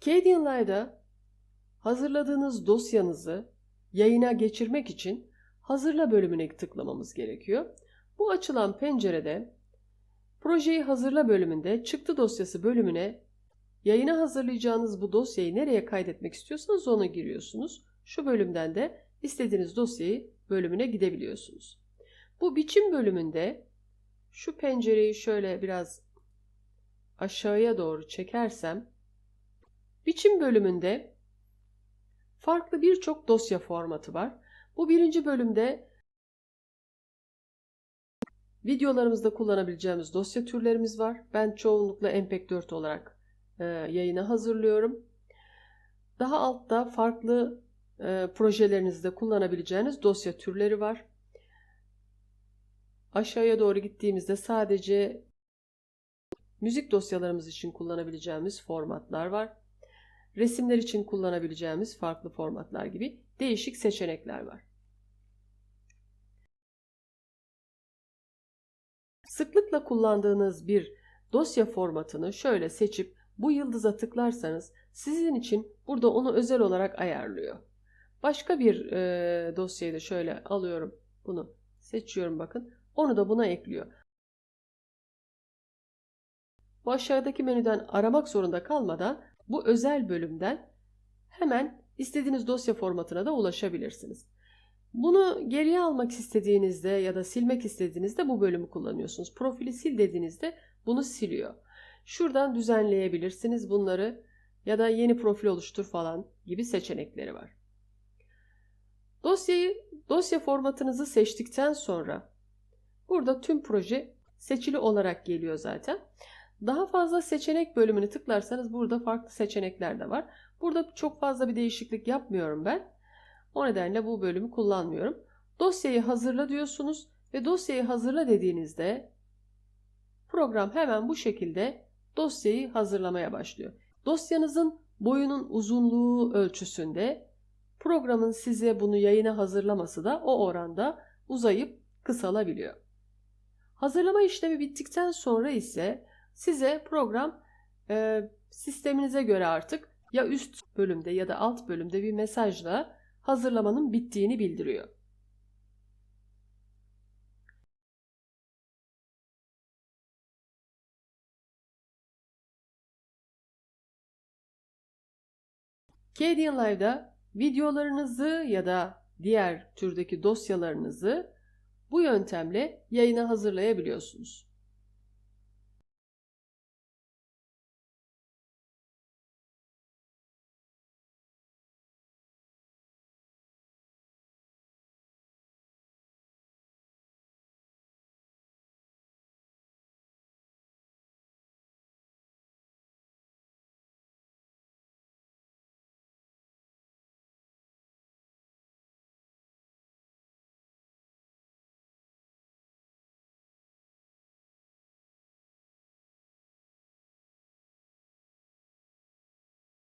Canadian hazırladığınız dosyanızı yayına geçirmek için hazırla bölümüne tıklamamız gerekiyor. Bu açılan pencerede projeyi hazırla bölümünde çıktı dosyası bölümüne yayına hazırlayacağınız bu dosyayı nereye kaydetmek istiyorsanız ona giriyorsunuz. Şu bölümden de istediğiniz dosyayı bölümüne gidebiliyorsunuz. Bu biçim bölümünde şu pencereyi şöyle biraz aşağıya doğru çekersem biçim bölümünde farklı birçok dosya formatı var. Bu birinci bölümde videolarımızda kullanabileceğimiz dosya türlerimiz var. Ben çoğunlukla MPEG-4 olarak e, yayına hazırlıyorum. Daha altta farklı e, projelerinizde kullanabileceğiniz dosya türleri var. Aşağıya doğru gittiğimizde sadece müzik dosyalarımız için kullanabileceğimiz formatlar var. Resimler için kullanabileceğimiz farklı formatlar gibi değişik seçenekler var. Sıklıkla kullandığınız bir dosya formatını şöyle seçip bu yıldıza tıklarsanız sizin için burada onu özel olarak ayarlıyor. Başka bir e, dosyayı da şöyle alıyorum. Bunu seçiyorum bakın. Onu da buna ekliyor. Bu aşağıdaki menüden aramak zorunda kalmadan bu özel bölümden hemen istediğiniz dosya formatına da ulaşabilirsiniz. Bunu geriye almak istediğinizde ya da silmek istediğinizde bu bölümü kullanıyorsunuz. Profili sil dediğinizde bunu siliyor. Şuradan düzenleyebilirsiniz bunları ya da yeni profil oluştur falan gibi seçenekleri var. Dosyayı, dosya formatınızı seçtikten sonra burada tüm proje seçili olarak geliyor zaten. Daha fazla seçenek bölümünü tıklarsanız burada farklı seçenekler de var. Burada çok fazla bir değişiklik yapmıyorum ben. O nedenle bu bölümü kullanmıyorum. Dosyayı hazırla diyorsunuz ve dosyayı hazırla dediğinizde program hemen bu şekilde dosyayı hazırlamaya başlıyor. Dosyanızın boyunun uzunluğu ölçüsünde programın size bunu yayına hazırlaması da o oranda uzayıp kısalabiliyor. Hazırlama işlemi bittikten sonra ise size program e, sisteminize göre artık ya üst bölümde ya da alt bölümde bir mesajla hazırlamanın bittiğini bildiriyor. Canadian Live'da videolarınızı ya da diğer türdeki dosyalarınızı bu yöntemle yayına hazırlayabiliyorsunuz.